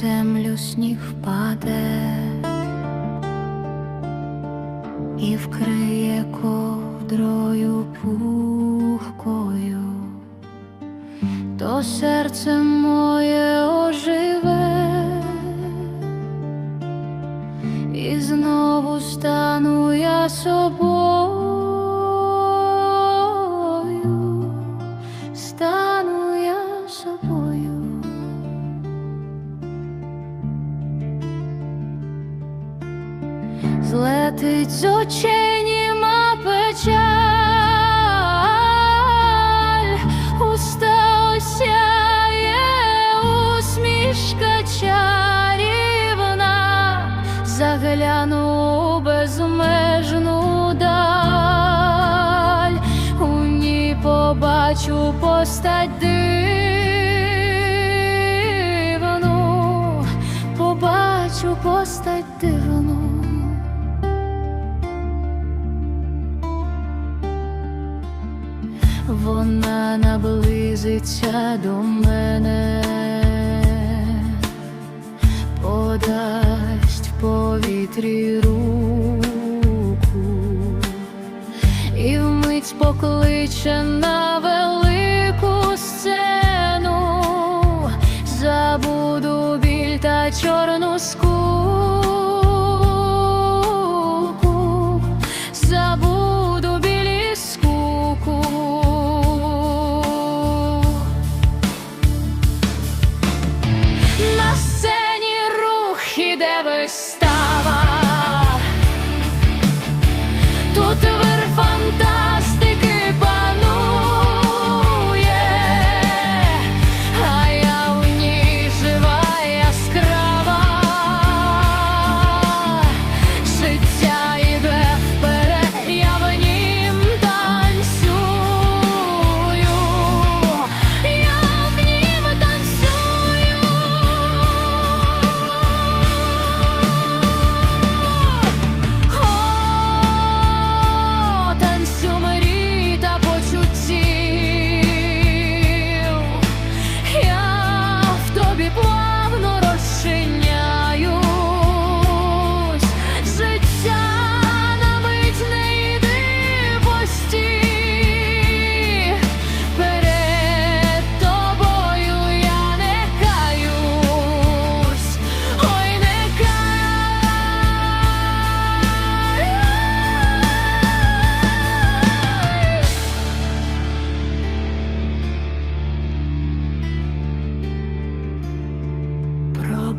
землю сніг впаде і вкриє ковдрою пухкою, то серце моє оживе і знову стану я собою. Злетить з очей німа печаль, уста осяє усмішка чарівна, загляну безмежну даль, у ній побачу постать дивну, побачу постать дивну. Вона наблизиться до мене, подасть в повітрі руку. І вмить покличе на велику сцену, забуду біль та чорну скуку, Never stop.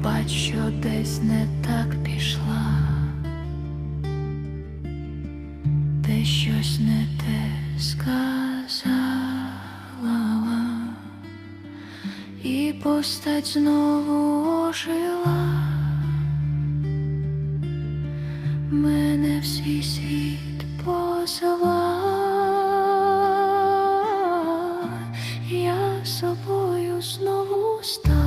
пробач, що десь не так пішла, ти щось не те сказала. І постать знову ожила. Мене в свій світ позила, я собою знову став.